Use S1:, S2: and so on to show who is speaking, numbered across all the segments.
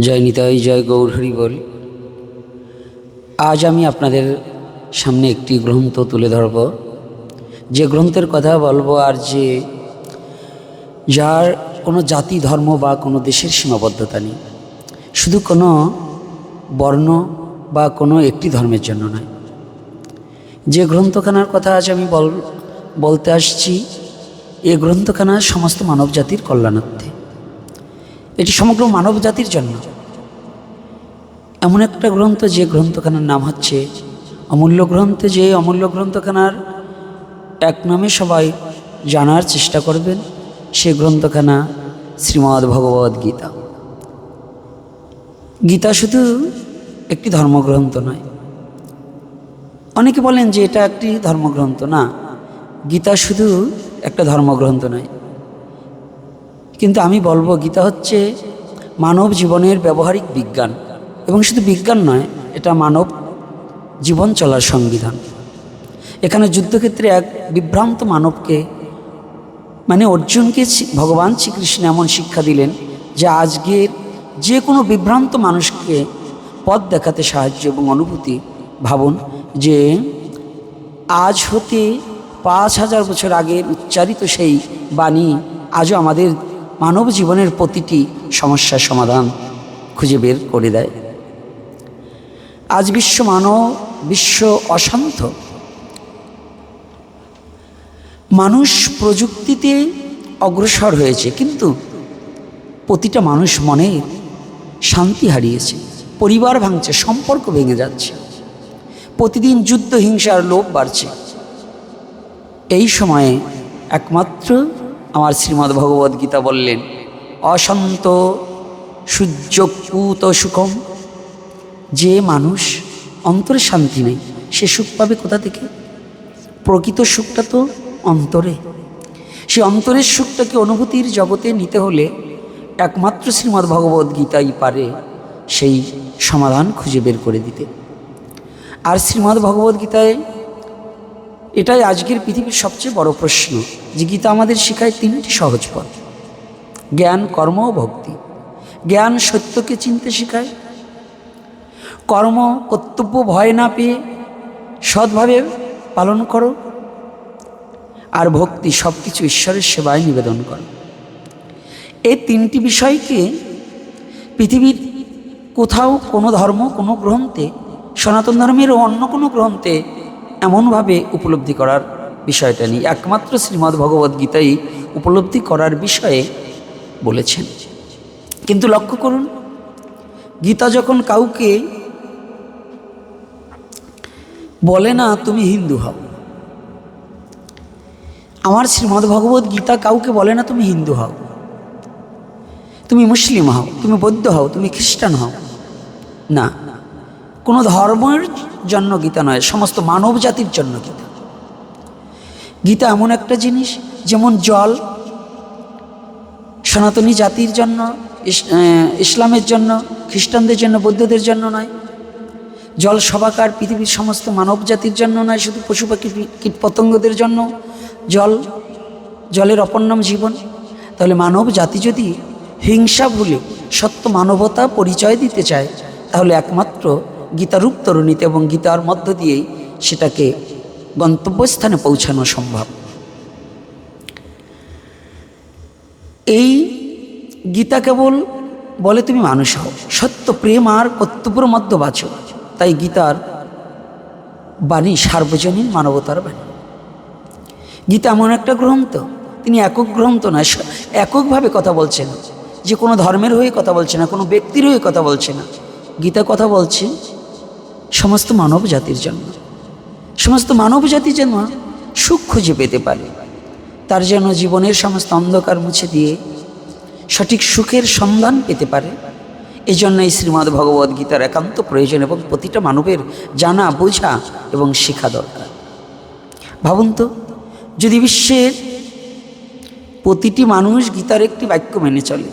S1: জয় নিতাই, জয় গৌর হরি বল। আজ আমি আপনাদের সামনে একটি গ্রন্থ তুলে ধরব। যে গ্রন্থের কথা বলব আর যে যার কোনো জাতি, ধর্ম বা কোনো দেশের সীমাবদ্ধতা নেই। শুধু কোনো বর্ণ বা কোনো একটি ধর্মের জন্য নয়। যে গ্রন্থখানার কথা আজ আমি বল, বলতে আসছি, এ গ্রন্থখানা সমস্ত মানব জাতির কল্যাণার্থে। এটি সমগ্র মানব জাতির জন্য। এমন একটা গ্রন্থ, যে গ্রন্থখানার নাম হচ্ছে অমূল্য গ্রন্থ, যে অমূল্য গ্রন্থখানার এক নামে সবাই জানার চেষ্টা করবেন। সে গ্রন্থখানা শ্রীমদ্ ভগবদ গীতা। গীতা শুধু একটি ধর্মগ্রন্থ নয়। অনেকে বলেন যে এটা একটি ধর্মগ্রন্থ। না, গীতা শুধু একটা ধর্মগ্রন্থ নয়। কিন্তু আমি বলব, গীতা হচ্ছে মানব জীবনের ব্যবহারিক বিজ্ঞান। এবং শুধু বিজ্ঞান নয়, এটা মানব জীবন চলার সংবিধান। এখানে যুদ্ধক্ষেত্রে এক বিভ্রান্ত মানবকে মানে অর্জুনকে ভগবান শ্রীকৃষ্ণ এমন শিক্ষা দিলেন যে আজকের যে কোনো বিভ্রান্ত মানুষকে পথ দেখাতে সাহায্য এবং অনুভূতি ভাবুন যে আজ হতে পাঁচ হাজার বছর আগের উচ্চারিত সেই বাণী আজও আমাদের মানব জীবনের প্রতিটি সমস্যার সমাধান খুঁজে বের করে দেয়। আজ বিশ্ব মানব, বিশ্ব অশান্ত। মানুষ প্রযুক্তিতে অগ্রসর হয়েছে, কিন্তু প্রতিটা মানুষ মনে শান্তি হারিয়েছে, পরিবার ভাঙছে, সম্পর্ক ভেঙে যাচ্ছে। প্রতিদিন যুদ্ধ, হিংসার লোভ বাড়ছে। এই সময়ে একমাত্র আমার শ্রীমদ্ ভগবদ গীতা বললেন অশান্ত সূর্যকুত সুখম। যে মানুষ অন্তরে শান্তি নেই, সে সুখ পাবে কোথা থেকে? প্রকৃত সুখটা তো অন্তরে। সে অন্তরের সুখটাকে অনুভূতির জগতে নিতে হলে একমাত্র শ্রীমদ্ ভগবদ গীতাই পারে সেই সমাধান খুঁজে বের করে দিতে। আর শ্রীমদ্ ভগবদ গীতায় এটাই আজকের পৃথিবীর সবচেয়ে বড় প্রশ্ন যে গীতা আমাদের শেখায় তিনটি সহজ পথ। জ্ঞান, কর্ম ও ভক্তি। জ্ঞান সত্যকে চিনতে শেখায়। কর্ম, কর্তব্য ভয় না পেয়ে সৎভাবে পালন করো। আর ভক্তি সব কিছু ঈশ্বরের সেবায় নিবেদন করো। এই তিনটি বিষয়কে পৃথিবীর কোথাও কোনো ধর্ম, কোনো গ্রন্থে, সনাতন ধর্মের অন্য কোনো গ্রন্থে এমনভাবে উপলব্ধি করার বিষয়টা নেই একমাত্র শ্রীমদ্ ভগবদ গীতাই উপলব্ধি করার বিষয়ে বলেছেন। কিন্তু লক্ষ্য করুন, গীতা যখন কাউকে বলে না, তুমি হিন্দু হও। আমার শ্রীমদ্ ভগবত গীতা কাউকে বলে না, তুমি হিন্দু হও। তুমি মুসলিম হও। তুমি বৌদ্ধ হও। তুমি খ্রিস্টান হও। না কোনো ধর্মের জন্য গীতা নয়, সমস্ত মানব জাতির জন্য গীতা। গীতা এমন একটা জিনিস, যেমন জল সনাতনী জাতির জন্য ইসলামের জন্য, খ্রিস্টানদের জন্য, বৌদ্ধদের জন্য নয়। জল সবাকার পৃথিবীর সমস্ত মানব জাতির জন্য নয়, শুধু পশু পাখি কীট পতঙ্গদের জন্য। জল, জলের অপর নাম জীবন। তাহলে মানব জাতি যদি হিংসা ভুলে সত্য মানবতা পরিচয় দিতে চায়, তাহলে একমাত্র গীতারূপ তরুণীতে এবং গীতার মধ্য দিয়েই সেটাকে গন্তব্যস্থানে পৌঁছানো সম্ভব। এই গীতা কেবল বলে তুমি মানুষ হও, সত্য, প্রেম আর কর্তব্যের মধ্যে বাঁচো। তাই গীতার বাণী সার্বজনীন মানবতার বাণী। গীতা এমন একটা গ্রন্থ, তিনি একক গ্রন্থ স- এককভাবে কথা বলছেন। যে কোনো ধর্মের হয়ে কথা বলছে না, কোনো ব্যক্তির হয়ে কথা বলছে না। গীতা কথা বলছে সমস্ত মানব জাতির জন্য। সমস্ত মানব জাতি যেন সুখ খুঁজে পেতে পারে, তার যেন জীবনের সমস্ত অন্ধকার মুছে দিয়ে সঠিক সুখের সন্ধান পেতে পারে। এই জন্য এই শ্রীমদ্ ভগবদ গীতার একান্ত প্রয়োজন এবং প্রতিটা মানবের জানা, বোঝা এবং শেখা দরকার। ভাবুন তো, যদি বিশ্বের প্রতিটি মানুষ গীতার একটি বাক্য মেনে চলে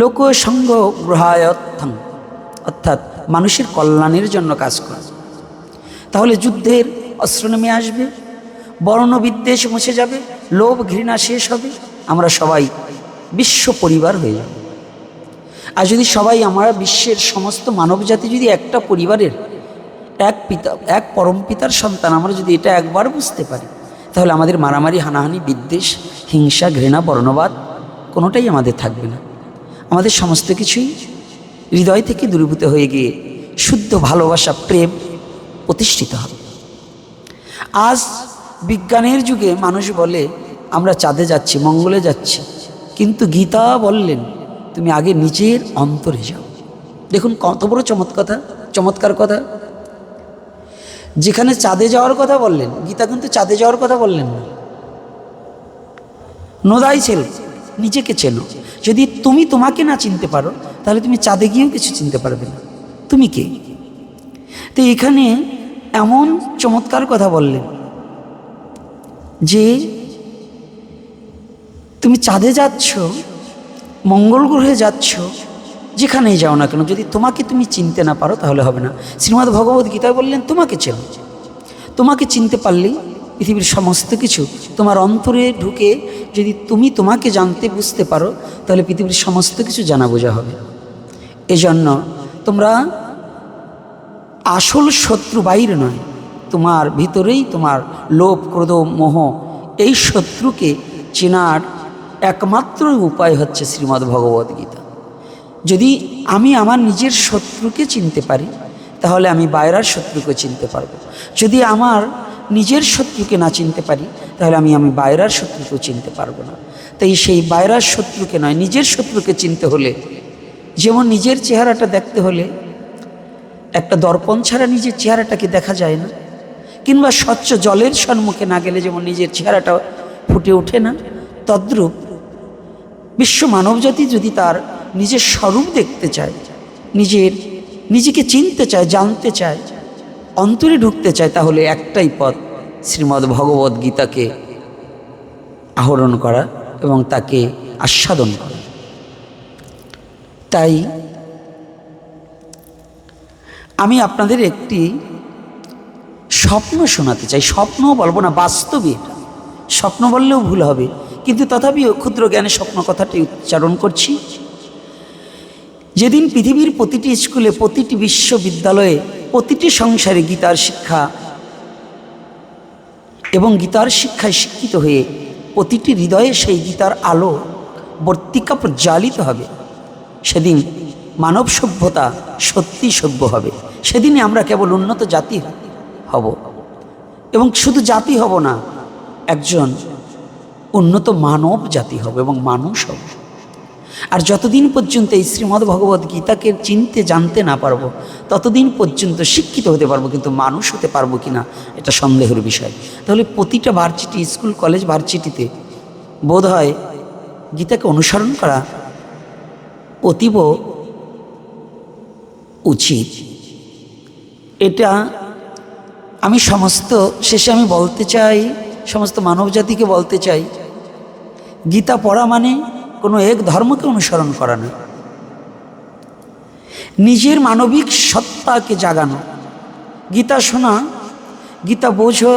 S1: লোক সঙ্গ গ্রহায়ত্থম অর্থাৎ মানুষের কল্যাণের জন্য কাজ করে। তাহলে যুদ্ধের অস্ত্র নেমে আসবে বর্ণ বিদ্বেষ মুছে যাবে, লোভ ঘৃণা শেষ হবে, আমরা সবাই বিশ্ব পরিবার হয়ে যাব। আর যদি সবাই আমরা বিশ্বের সমস্ত মানবজাতি যদি একটা পরিবারের এক পিতা, এক পরম পিতার সন্তান আমরা যদি এটা একবার বুঝতে পারি, তাহলে আমাদের মারামারি, হানাহানি, বিদ্বেষ, হিংসা, ঘৃণা, বর্ণবাদ কোনোটাই আমাদের থাকবে না। আমাদের সমস্ত কিছুই হৃদয় থেকে দূরীভূত হয়ে গিয়ে শুদ্ধ ভালোবাসা, প্রেম প্রতিষ্ঠিত হবে আজ বিজ্ঞানের যুগে মানুষ বলে, আমরা চাঁদে যাচ্ছি, মঙ্গলে যাচ্ছি। কিন্তু গীতা বললেন, তুমি আগে নিজের অন্তরে যাও। দেখুন কত বড় চমৎকার চমৎকার কথা। যেখানে চাঁদে যাওয়ার কথা বললেন, গীতা কিন্তু চাঁদে যাওয়ার কথা বললেন না। নোদাই ছেল, নিজেকে চেনো। যদি তুমি তোমাকে না চিনতে পারো তাহলে তুমি চাঁদে গিয়েও কিছু চিনতে পারবে না। তুমি কে? তো এখানে এমন চমৎকার কথা বললেন যে তুমি চাঁদে যাচ্ছ, মঙ্গল গ্রহে যাচ্ছ, যেখানেই যাও না কেন, যদি তোমাকে তুমি চিনতে না পারো তাহলে হবে না। শ্রীমদ্ ভগবত গীতায় বললেন, তোমাকে চেনো। তোমাকে চিনতে পারলেই পৃথিবীর সমস্ত কিছু তোমার অন্তরে ঢুকে যদি তুমি তোমাকে জানতে বুঝতে পারো, তাহলে পৃথিবীর সমস্ত কিছু জানা বোঝা হবে। এজন্য তোমরা আসল শত্রু বাইরে নয়, তোমার ভিতরেই তোমার লোভ, ক্রোধ, মোহ, এই শত্রুকে চেনার একমাত্র উপায় হচ্ছে শ্রীমদ্ ভগবদ গীতা। যদি আমি আমার নিজের শত্রুকে চিনতে পারি, তাহলে আমি বাইরার শত্রুকে চিনতে পারব। যদি আমার নিজের শত্রুকে না চিনতে পারি, তাহলে আমি আমি বাইরার শত্রুকেও চিনতে পারব না। তাই সেই বাইরার শত্রুকে নয়, নিজের শত্রুকে চিনতে হলে যেমন নিজের চেহারাটা দেখতে হলে একটা দর্পণ ছাড়া নিজের চেহারাটাকে দেখা যায় না, কিংবা স্বচ্ছ জলের সম্মুখে না গেলে যেমন নিজের চেহারাটা ফুটে ওঠে না, তদ্রূপ বিশ্ব মানবজাতি যদি তার নিজের স্বরূপ দেখতে চায়, নিজের নিজেকে চিনতে চায়, জানতে চায়, অন্তরে ঢুকতে চায়, তাহলে একটাই পথ শ্রীমদ্ ভগবদ্গীতাকে আহরণ করা এবং তাকে আস্বাদন করা। তাই আমি আপনাদের একটি স্বপ্ন শোনাতে চাই। স্বপ্ন বলব না, বাস্তবে স্বপ্ন বললেও ভুল হবে, কিন্তু তথাপিও ক্ষুদ্র জ্ঞানে স্বপ্ন কথাটি উচ্চারণ করছি। যেদিন পৃথিবীর প্রতিটি স্কুলে, প্রতিটি বিশ্ববিদ্যালয়ে, প্রতিটি সংসারে গীতার শিক্ষা এবং গীতার শিক্ষায় শিক্ষিত হয়ে প্রতিটি হৃদয়ে সেই গীতার আলো বর্তিকা প্রজ্বালিত হবে। সেদিন মানব সভ্যতা সত্যি সভ্য হবে। সেদিনই আমরা কেবল উন্নত জাতি হব। এবং শুধু জাতি হব না, একজন উন্নত মানব জাতি হব এবং মানুষ হব। আর যতদিন পর্যন্ত এই শ্রীমদ্ ভগবত গীতাকে চিনতে, জানতে না পারব, ততদিন পর্যন্ত শিক্ষিত হতে পারব, কিন্তু মানুষ হতে পারব কি না এটা সন্দেহের বিষয়। তাহলে প্রতিটা ভার্সিটি, স্কুল, কলেজ ভার্সিটিতে বোধ হয় গীতাকে অনুসরণ করা অতীব উচিত। এটা আমি সমস্ত শেষে আমি বলতে চাই, সমস্ত মানব জাতিকে বলতে চাই, গীতা পড়া মানে কোনো এক ধর্মকে অনুসরণ করা নয় নিজের মানবিক সত্তাকে জাগানো। গীতা শোনা, গীতা বোঝো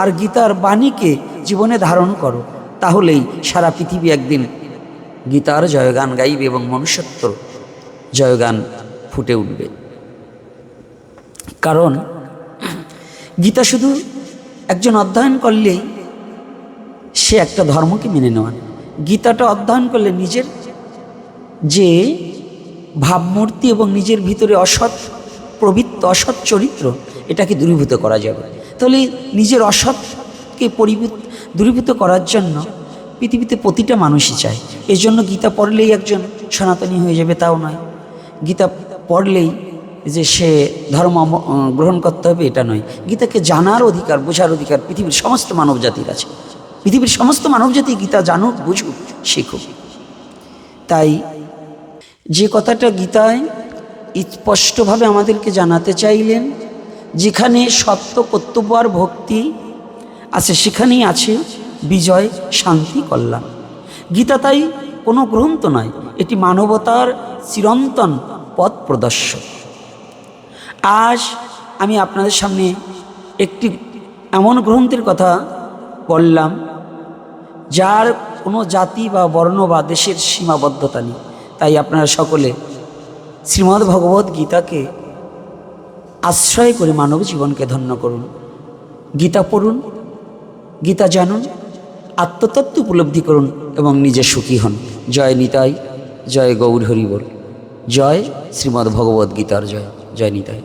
S1: আর গীতার বাণীকে জীবনে ধারণ করো, তাহলেই সারা পৃথিবী একদিন গীতার জয়গান গাইবে এবং মনুষ্যত্ব জয়গান ফুটে উঠবে। কারণ গীতা শুধু একজন অধ্যয়ন করলেই সে একটা ধর্মকে মেনে নেওয়া গীতাটা অধ্যয়ন করলে নিজের যে ভাবমূর্তি এবং নিজের ভিতরে অসৎ প্রবৃত্ত, অসৎ চরিত্র, এটাকে দূরীভূত করা যাবে। তাহলে নিজের অসৎকে পরিভূত দূরীভূত করার জন্য পৃথিবীতে প্রতিটা মানুষই চায়। এর জন্য গীতা পড়লেই একজন সনাতনী হয়ে যাবে, তাও নয়। গীতা পড়লেই যে সে ধর্ম গ্রহণ করতে হবে, এটা নয়। গীতাকে জানার অধিকার, বোঝার অধিকার পৃথিবীর সমস্ত মানব জাতির আছে। পৃথিবীর সমস্ত মানব জাতি গীতা জানুক, বুঝুক, শিখুক। তাই যে কথাটা গীতায় স্পষ্টভাবে আমাদেরকে জানাতে চাইলেন, যেখানে সত্য কর্তব্য আর ভক্তি আছে, সেখানেই আছে। বিজয়, শান্তি, কল্যাণ। গীতা তাই কোনো গ্রন্থ নয়, এটি মানবতার চিরন্তন পথ প্রদর্শক। আজ আমি আপনাদের সামনে একটি এমন গ্রন্থের কথা বললাম, যার কোনো জাতি বা বর্ণ বা দেশের সীমাবদ্ধতা নেই। তাই আপনারা সকলে শ্রীমদ্ ভগবত গীতাকে আশ্রয় করে মানব জীবনকে ধন্য করুন। গীতা পড়ুন, গীতা জানুন আত্মতত্ত্ব উপলব্ধি করুন এবং নিজে সুখী হন। জয় নিতাই, জয় গৌর হরিবল জয় শ্রীমদ্ ভগবদ্গীতার গীতার জয়। জয় নিতাই।